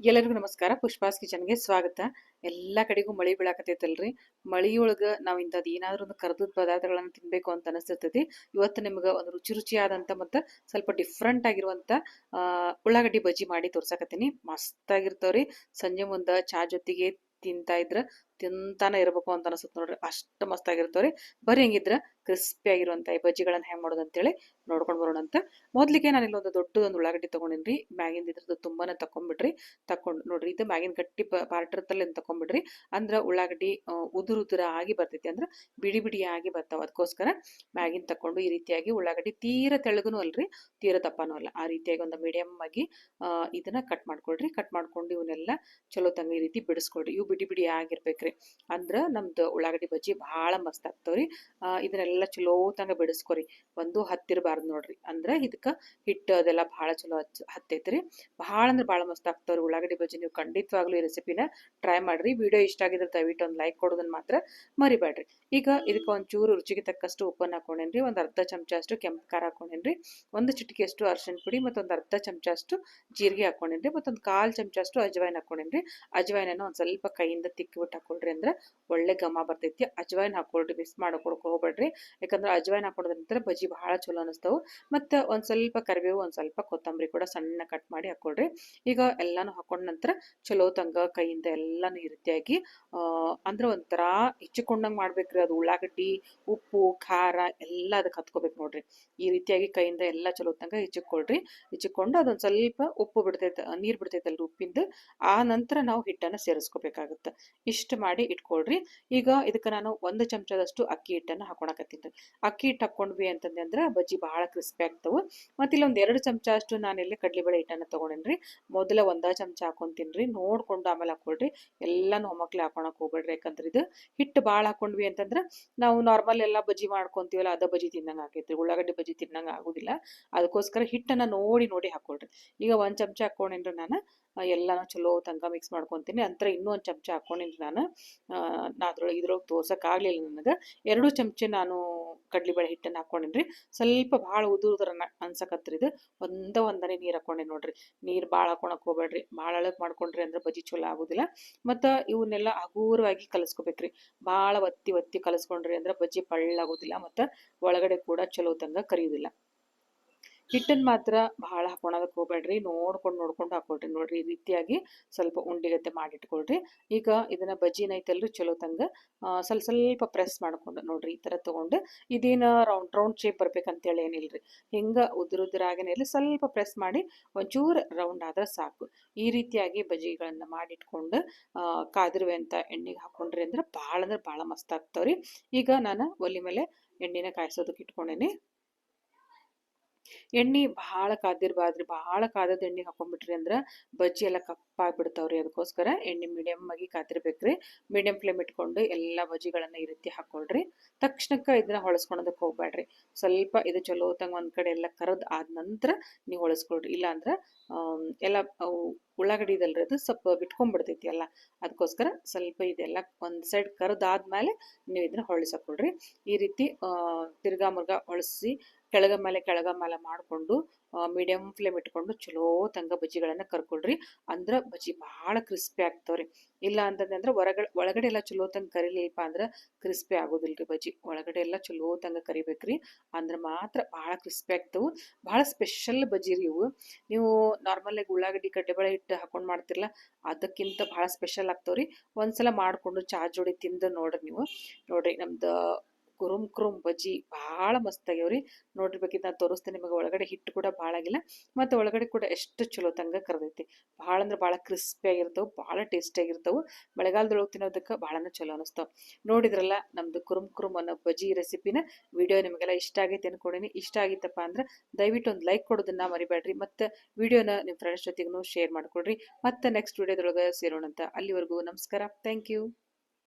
ಎಲ್ಲರಿಗೂ ನಮಸ್ಕಾರ. ಪುಷ್ಪಾಸ್ ಕಿಚನ್ಗೆ ಸ್ವಾಗತ. ಎಲ್ಲ ಕಡೆಗೂ ಮಳಿ ಬೀಳಾಕತೈತಲ್ರಿ ಮಳೆಯೊಳಗೆ ನಾವು ಇಂಥದ್ದು ಏನಾದ್ರು ಒಂದು ಕರ್ದದ್ ಪದಾರ್ಥಗಳನ್ನು ತಿನ್ಬೇಕು ಅಂತ ಅನಿಸ್ತೈತಿ. ಇವತ್ತು ನಿಮ್ಗೆ ಒಂದು ರುಚಿ ರುಚಿಯಾದಂಥ ಮತ್ತು ಸ್ವಲ್ಪ ಡಿಫ್ರೆಂಟ್ ಆಗಿರುವಂಥ ಉಳ್ಳಾಗಡ್ಡಿ ಬಜ್ಜಿ ಮಾಡಿ ತೋರ್ಸಕತ್ತೀನಿ. ಮಸ್ತಾಗಿರ್ತಾವ್ರಿ ಸಂಜೆ ಮುಂದೆ ಚಾ ಜೊತೆಗೆ ತಿಂತಾ ಇದ್ರ ತಿಂತಾನೆ ಇರಬೇಕು ಅಂತ ಅನಿಸುತ್ತೆ ನೋಡ್ರಿ. ಅಷ್ಟು ಮಸ್ತಾಗಿರ್ತಾವ್ರಿ. ಬರೀ ಹೆಂಗಿದ್ರ ಕ್ರಿಸ್ಪಿ ಆಗಿರುವಂಥ ಈ ಬಜ್ಜಿಗಳನ್ನ ಹೆಂಗೆ ಮಾಡೋದು ಅಂತೇಳಿ ನೋಡ್ಕೊಂಡು ಬರೋಣ ಅಂತ. ಮೊದ್ಲಿಗೆ ನಾನು ಇಲ್ಲೊಂದು ದೊಡ್ಡದೊಂದು ಉಳ್ಳಾಗಡ್ಡಿ ತಗೊಂಡಿನ್ರಿ. ಮ್ಯಾಗಿಂದ ಇದ್ರದ್ದು ತುಂಬಾನೇ ತಕೊಂಡ್ಬಿಟ್ರಿ ತಕೊಂಡು ನೋಡ್ರಿ, ಇದು ಮ್ಯಾಗಿನ ಗಟ್ಟಿ ಪಾರ್ಟ್ ಇರ್ತಲ್ಲ ತಕೊಂಡ್ಬಿಡ್ರಿ ಅಂದ್ರೆ ಉಳ್ಳಾಗಡ್ಡಿ ಉದುರು ಉದುರ ಆಗಿ ಬರ್ತೈತಿ. ಅಂದ್ರೆ ಬಿಡಿ ಬಿಡಿ ಆಗಿ ಬರ್ತಾವ. ಅದಕ್ಕೋಸ್ಕರ ಮ್ಯಾಗಿನ ತಕೊಂಡು ಈ ರೀತಿಯಾಗಿ ಉಳ್ಳಾಗಡ್ಡಿ ತೀರ ತೆಳಗನು ಅಲ್ರಿ, ತೀರ ದಪ್ಪನೂ ಅಲ್ಲ. ಆ ರೀತಿಯಾಗಿ ಒಂದು ಮೀಡಿಯಮ್ ಆಗಿ ಇದನ್ನ ಕಟ್ ಮಾಡ್ಕೊಳ್ರಿ. ಕಟ್ ಮಾಡ್ಕೊಂಡು ಇವನ್ನೆಲ್ಲ ಚಲೋ ತಂಗ ಈ ರೀತಿ ಬಿಡಿಸ್ಕೊಳ್ರಿ. ಇವು ಬಿಡಿ ಬಿಡಿ ಆಗಿರ್ಬೇಕ್ರಿ ಅಂದ್ರ ನಮ್ದು ಉಳ್ಳಾಗಡ್ಡಿ ಬಜ್ಜಿ ಭಾಳ ಮಸ್ತ್ ಆಗ್ತಾವ್ರಿ. ಇದನ್ನೆಲ್ಲ ಚಲೋ ತಂಗ ಬಿಡಿಸ್ಕೊರಿ. ಒಂದು ಹತ್ತಿರಬಾರ್ದು ನೋಡ್ರಿ. ಅಂದ್ರೆ ಇದಕ್ಕೆ ಹಿಟ್ಟು ಅದೆಲ್ಲ ಭಾಳ ಚಲೋ ಹಚ್ ಹತ್ತೈತ್ರಿ. ಭಾಳ ಅಂದ್ರೆ ಭಾಳ ಮಸ್ತ್ ಆಗ್ತಾವ್ರಿ ಉಳ್ಳಾಗಡ್ಡಿ ಬಜ್ಜಿ. ನೀವು ಖಂಡಿತವಾಗ್ಲೂ ಈ ರೆಸಿಪಿನ ಟ್ರೈ ಮಾಡ್ರಿ. ವಿಡಿಯೋ ಇಷ್ಟ ಆಗಿದ್ರೆ ದಯವಿಟ್ಟು ಒಂದು ಲೈಕ್ ಕೊಡೋದನ್ನ ಮಾತ್ರ ಮರಿಬೇಡ್ರಿ ಈಗ ಇದಕ್ಕೆ ಒಂಚೂರು ರುಚಿಗೆ ತಕ್ಕಷ್ಟು ಉಪ್ಪನ್ನು ಹಾಕೊಂಡೇನ್ರಿ. ಒಂದು ಅರ್ಧ ಚಮಚ ಅಷ್ಟು ಕೆಂಪು ಖಾರ ಹಾಕೊಂಡೇನ್ರಿ. ಒಂದು ಚಿಟಿಕೆಯಷ್ಟು ಅರ್ಶಿಣ ಪುಡಿ ಮತ್ತೊಂದು ಅರ್ಧ ಚಮಚ ಅಷ್ಟು ಜೀರಿಗೆ ಹಾಕೊಂಡೇನ್ರಿ. ಮತ್ತೊಂದು ಕಾಲು ಚಮಚ ಅಷ್ಟು ಅಜವಾಯಿನ ಹಾಕೊಂಡೇನ್ರಿ. ಅಜವಾಯಿನ ಒಂದು ಸ್ವಲ್ಪ ಕೈಯಿಂದ ತಿಕ್ಕಿಬಿಟ್ಟು ಹಾಕೊಳ್ರಿ ಅಂದ್ರೆ ಒಳ್ಳೆ ಘಮ ಬರ್ತೈತಿ. ಅಜ್ವಾಯಿನ್ ಹಾಕೊಳ್ರಿ ಮಿಸ್ ಮಾಡ್ಕೊಳಕ್ ಹೋಗ್ಬೇಡ್ರಿ. ಯಾಕಂದ್ರೆ ಅಜ್ವಾಯಿನ್ ಹಾಕೊಂಡ್ರೆ ಬಜ್ಜಿ ಬಹಳ ಚಲೋ ಅನಿಸ್ತಾವು. ಮತ್ತು ಒಂದ್ ಸ್ವಲ್ಪ ಕರಿಬೇವು, ಒಂದು ಸ್ವಲ್ಪ ಕೊತ್ತಂಬರಿ ಕೂಡ ಸಣ್ಣ ಕಟ್ ಮಾಡಿ ಹಾಕೊಳ್ರಿ. ಈಗ ಎಲ್ಲಾನು ಹಾಕೊಂಡ ನಂತರ ಚಲೋ ತಂಗ, ಕೈಯಿಂದ ಎಲ್ಲಾನು ಈ ರೀತಿಯಾಗಿ ಅಂದ್ರೆ ಒಂಥರ ಹೆಚ್ಚಿಕೊಂಡಂಗೆ ಮಾಡ್ಬೇಕ್ರಿ ಅದು ಉಳ್ಳಾಗಡ್ಡಿ, ಉಪ್ಪು, ಖಾರ ಎಲ್ಲ ಅದಕ್ಕೆ ಹತ್ಕೋಬೇಕು ನೋಡ್ರಿ. ಈ ರೀತಿಯಾಗಿ ಕೈಯಿಂದ ಎಲ್ಲ ಚಲೋ ತಂಗ ಹೆಚ್ಚಿಕೊಳ್ರಿ. ಹೆಚ್ಚಿಕೊಂಡು ಅದೊಂದು ಸ್ವಲ್ಪ ಉಪ್ಪು ಬಿಡ್ತೈತೆ, ನೀರು ಬಿಡ್ತೈತಲ್ರಿ ಉಪ್ಪಿಂದ. ಆ ನಂತರ ನಾವು ಹಿಟ್ಟನ್ನ ಸೇರಿಸ್ಕೋಬೇಕಾಗುತ್ತೆ. ಇಷ್ಟು ಮಾಡಿ ಇಟ್ಕೊಳ್ರಿ. ಈಗ ಇದಕ್ಕೆ ನಾನು ಒಂದು ಚಮಚದಷ್ಟು ಅಕ್ಕಿ ಹಿಟ್ಟನ್ನು ಹಾಕೊಳಕತ್ತೀನಿ ಅಕ್ಕಿ ಹಿಟ್ಟು ಹಾಕೊಂಡ್ವಿ ಅಂತಂದ್ರೆ ಅಂದ್ರೆ ಬಜ್ಜಿ ಬಹಳ ಕ್ರಿಸ್ಪಿ ಆಗ್ತವೆ. ಮತ್ತು ಇಲ್ಲೊಂದು ಎರಡು ಚಮಚ ಅಷ್ಟು ನಾನು ಇಲ್ಲಿ ಕಡಲೆಬೇಳೆ ಹಿಟ್ಟನ್ನು ತೊಗೊಂಡೇನ್ರಿ ಮೊದಲ ಒಂದ ಚಮಚ ಹಾಕೊಂತೀನಿ ನೋಡ್ಕೊಂಡು ಆಮೇಲೆ ಹಾಕೊಳ್ರಿ. ಎಲ್ಲಾನು ಒಮ್ಮಕ್ಲೆ ಹಾಕೊಳಕ್ಕೆ ಹೋಗ್ಬೇಡ್ರಿ ಯಾಕಂದ್ರೆ ಇದು ಹಿಟ್ಟು ಭಾಳ ಹಾಕೊಂಡ್ವಿ ಅಂತಂದ್ರೆ ನಾವು ನಾರ್ಮಲ್ ಎಲ್ಲ ಬಜ್ಜಿ ಮಾಡ್ಕೊಂತೀವಲ್ಲ ಅದ ಬಜ್ಜಿ ತಿನ್ನಂಗೆ ಆಗೈತ್ರಿ ಉಳ್ಳಾಗಡ್ಡಿ ಬಜ್ಜಿ ತಿನ್ನಂಗೆ ಆಗೋದಿಲ್ಲ. ಅದಕ್ಕೋಸ್ಕರ ಹಿಟ್ಟನ್ನು ನೋಡಿ ನೋಡಿ ಹಾಕೊಳ್ರಿ. ಈಗ ಒಂದು ಚಮಚ ಹಾಕೊಂಡೇನ್ರಿ ನಾನು ಎಲ್ಲಾನು ಚಲೋ ತನಕ ಮಿಕ್ಸ್ ಮಾಡ್ಕೊತೀನಿ. ನಂತರ ಇನ್ನೂ ಒಂದು ಚಮಚ ಹಾಕ್ಕೊಂಡಿನಿ ನಾನು. ನಾ ಅದ್ರೊಳಗೆ ಇದ್ರೊಳಗೆ ತೋರ್ಸೋಕ್ಕಾಗಲಿಲ್ಲ ನನಗೆ. ಎರಡು ಚಮಚ ನಾನು ಕಡ್ಲಿಬೇಳೆ ಹಿಟ್ಟನ್ನು ರೀ ಸ್ವಲ್ಪ ಭಾಳ ಉದುರು ಉದುರ ಅನ್ಸಕತ್ರಿ ಇದು. ಒಂದ ಒಂದನೇ ನೀರು ಹಾಕೊಂಡೆ ನೋಡ್ರಿ. ನೀರು ಭಾಳ ಹಾಕೊಳಕ್ ಹೋಗ್ಬೇಡ್ರಿ ಭಾಳ ಅಳಕ್ ಮಾಡ್ಕೊಂಡ್ರಿ ಅಂದ್ರೆ ಬಜ್ಜಿ ಚಲೋ ಆಗೋದಿಲ್ಲ. ಮತ್ತು ಇವನ್ನೆಲ್ಲ ಹಗೂರವಾಗಿ ಕಲಿಸ್ಕೋಬೇಕ್ರಿ. ಭಾಳ ಒತ್ತಿ ಒತ್ತಿ ಕಲಿಸ್ಕೊಂಡ್ರಿ ಅಂದ್ರೆ ಬಜ್ಜಿ ಪಳ್ಳಾಗೋದಿಲ್ಲ. ಮತ್ತು ಒಳಗಡೆ ಕೂಡ ಚಲೋ ತಂಗ ಕರಿಯೋದಿಲ್ಲ. ಹಿಟ್ಟನ್ನು ಮಾತ್ರ ಭಾಳ ಹಾಕೊಳೋದಕ್ಕೆ ಹೋಗ್ಬೇಡ್ರಿ. ನೋಡ್ಕೊಂಡು ನೋಡ್ಕೊಂಡು ಹಾಕೊಳ್ರಿ. ನೋಡ್ರಿ, ಈ ರೀತಿಯಾಗಿ ಸ್ವಲ್ಪ ಉಂಡಿಗತ್ತೆ ಮಾಡಿಟ್ಕೊಳ್ರಿ. ಈಗ ಇದನ್ನ ಬಜ್ಜಿನ ಐತಲ್ರಿ ಚಲೋ ತಂಗ. ಸ್ವಲ್ಪ ಸ್ವಲ್ಪ ಪ್ರೆಸ್ ಮಾಡ್ಕೊಂಡು ನೋಡ್ರಿ, ಈ ಥರ ತೊಗೊಂಡು ಇದೇನು ರೌಂಡ್ ರೌಂಡ್ ಶೇಪ್ ಬರ್ಬೇಕಂತೇಳಿ ಏನಿಲ್ರಿ. ಹಿಂಗೆ ಉದುರುದ್ರಾಗೇನೆ ಇರಲಿ ಸ್ವಲ್ಪ ಪ್ರೆಸ್ ಮಾಡಿ ಒಂಚೂರು ರೌಂಡ್ ಆದ್ರೆ ಸಾಕು. ಈ ರೀತಿಯಾಗಿ ಬಜ್ಜಿಗಳನ್ನು ಮಾಡಿಟ್ಕೊಂಡು ಕಾದಿರುವೆ ಅಂತ ಎಣ್ಣೆಗೆ ಹಾಕೊಂಡ್ರಿ ಅಂದ್ರೆ ಭಾಳ ಅಂದ್ರೆ ಭಾಳ ಮಸ್ತ್ ಆಗ್ತಾವ್ರಿ. ಈಗ ನಾನು ಒಲಿ ಮೇಲೆ ಎಣ್ಣೆನ ಕಾಯಿಸೋದಕ್ಕೆ ಇಟ್ಕೊಂಡೇನಿ. ಎಣ್ಣೆ ಭಾಳ ಕಾದಿರ್ಬಾರ್ದ್ರಿ, ಭಾಳ ಕಾದದ ಎಣ್ಣೆ ಹಾಕೊಂಡ್ಬಿಟ್ರಿ ಅಂದ್ರೆ ಬಜ್ಜಿ ಎಲ್ಲ ಕಪ್ಪಾಗ್ಬಿಡ್ತಾವ್ರಿ ಅದಕ್ಕೋಸ್ಕರ ಎಣ್ಣೆ ಮೀಡಿಯಮ್ ಆಗಿ ಕಾದಿರ್ಬೇಕ್ರಿ. ಮೀಡಿಯಂ ಫ್ಲೇಮ್ ಇಟ್ಕೊಂಡು ಎಲ್ಲ ಬಜ್ಜಿಗಳನ್ನ ಈ ರೀತಿ ಹಾಕೊಳ್ರಿ. ತಕ್ಷಣಕ್ಕೆ ಇದನ್ನ ಹೊಳಸ್ಕೊಳೋದಕ್ಕೆ ಹೋಗ್ಬೇಡ್ರಿ ಸ್ವಲ್ಪ ಇದು ಚಲೋ ತಂಗ ಒಂದ್ ಕಡೆ ಎಲ್ಲ ಕರದ್ ಆದ ನಂತರ ನೀವು ಹೊಳಸ್ಕೊಳ್ರಿ. ಇಲ್ಲ ಅಂದ್ರೆ ಎಲ್ಲಾ ಉಳ್ಳಾಗಡ್ಡಿ ಇದಲ್ರಿ ಅದು ಸ್ವಲ್ಪ ಬಿಟ್ಕೊಂಡ್ಬಿಡ್ತೈತಿ ಎಲ್ಲ ಅದಕ್ಕೋಸ್ಕರ ಸ್ವಲ್ಪ ಇದೆಲ್ಲ ಒಂದು ಸೈಡ್ ಕರೆದಾದ್ಮೇಲೆ ನೀವು ಇದನ್ನ ಹೊಳ್ಸಕೊಳ್ರಿ ಈ ರೀತಿ ತಿರ್ಗಾ ಮುರ್ಗ ಹೊಳಿಸಿ ಕೆಳಗ ಮೇಲೆ ಕೆಳಗ ಮೇಲೆ ಮಾಡಿಕೊಂಡು ಮೀಡಿಯಮ್ ಫ್ಲೇಮ್ ಇಟ್ಕೊಂಡು ಚಲೋ ತಂಗ ಬಜ್ಜಿಗಳನ್ನ ಕರ್ಕೊಳ್ರಿ. ಅಂದ್ರೆ ಬಜ್ಜಿ ಭಾಳ ಕ್ರಿಸ್ಪಿ ಆಗ್ತಾವ್ರಿ. ಇಲ್ಲ ಅಂತಂದ್ರೆ ಹೊರಗಡೆ ಒಳಗಡೆ ಎಲ್ಲ ಚಲೋ ತಂಗ ಕರಿಲಿಲ್ಪ ಅಂದ್ರೆ ಕ್ರಿಸ್ಪಿ ಆಗೋದಿಲ್ರಿ ಬಜ್ಜಿ. ಒಳಗಡೆ ಎಲ್ಲ ಚಲೋ ತಂಗ ಕರಿಬೇಕ್ರಿ. ಅಂದ್ರೆ ಮಾತ್ರ ಭಾಳ ಕ್ರಿಸ್ಪಿ ಆಗ್ತವು. ಭಾಳ ಸ್ಪೆಷಲ್ ಬಜ್ಜಿ ರೀ ಇವು. ನೀವು ನಾರ್ಮಲ್ ಆಗಿ ಉಳ್ಳಾಗಡ್ಡಿ, ಕಡ್ಲೆಬೇಳೆ ಹಿಟ್ಟು ಹಾಕೊಂಡು ಮಾಡ್ತಿರಲ್ಲ ಅದಕ್ಕಿಂತ ಭಾಳ ಸ್ಪೆಷಲ್ ಆಗ್ತಾವ್ರಿ. ಒಂದ್ಸಲ ಮಾಡಿಕೊಂಡು ಚಾ ಜೋಡಿ ತಿಂದು ನೋಡ್ರಿ ನೀವು. ನೋಡ್ರಿ ನಮ್ದು ಕುರುಮ್ ಕುರುಮ್ ಬಜ್ಜಿ ಭಾಳ ಮಸ್ತ್ ಆಗ್ಯಾವ್ರಿ. ನೋಡ್ರಿ ಬೇಕಿತ್ತು ನಾನು ತೋರಿಸ್ತೇನೆ ನಿಮಗೆ. ಒಳಗಡೆ ಹಿಟ್ಟು ಕೂಡ ಭಾಳ ಆಗಿಲ್ಲ. ಮತ್ತು ಒಳಗಡೆ ಕೂಡ ಎಷ್ಟು ಚಲೋ ತಂಗ ಕರೆದೈತಿ. ಭಾಳ ಅಂದ್ರೆ ಭಾಳ ಆಗಿರ್ತಾವೆ ಭಾಳ ಟೇಸ್ಟಿ ಆಗಿರ್ತಾವೆ. ಮಳೆಗಾಲದೊಳಗೆ ತಿನ್ನೋದಕ್ಕೆ ಭಾಳನೇ ಚಲೋ ಅನಿಸ್ತಾವೆ. ನೋಡಿದ್ರಲ್ಲ ನಮ್ದು ಕುರುಮ್ ಕುರುಮ್ ಅನ್ನೋ ಬಜ್ಜಿ ರೆಸಿಪಿನ ವಿಡಿಯೋ ನಿಮಗೆಲ್ಲ ಇಷ್ಟ ಆಗೈತೆ ಅನ್ಕೊಂಡಿನಿ. ಇಷ್ಟ ಆಗಿತ್ತಪ್ಪ ಅಂದ್ರೆ ದಯವಿಟ್ಟು ಒಂದು ಲೈಕ್ ಕೊಡೋದನ್ನ ಮರಿಬೇಡ್ರಿ ಮತ್ತು ವಿಡಿಯೋನ ನಿಮ್ಮ ಫ್ರೆಂಡ್ಸ್ ಜೊತೆಗೂ ಶೇರ್ ಮಾಡ್ಕೊಡ್ರಿ. ಮತ್ತೆ ನೆಕ್ಸ್ಟ್ ವಿಡಿಯೋದೊಳಗೆ ಸೇರೋಣ ಅಂತ ಅಲ್ಲಿವರೆಗೂ ನಮಸ್ಕಾರ. Thank you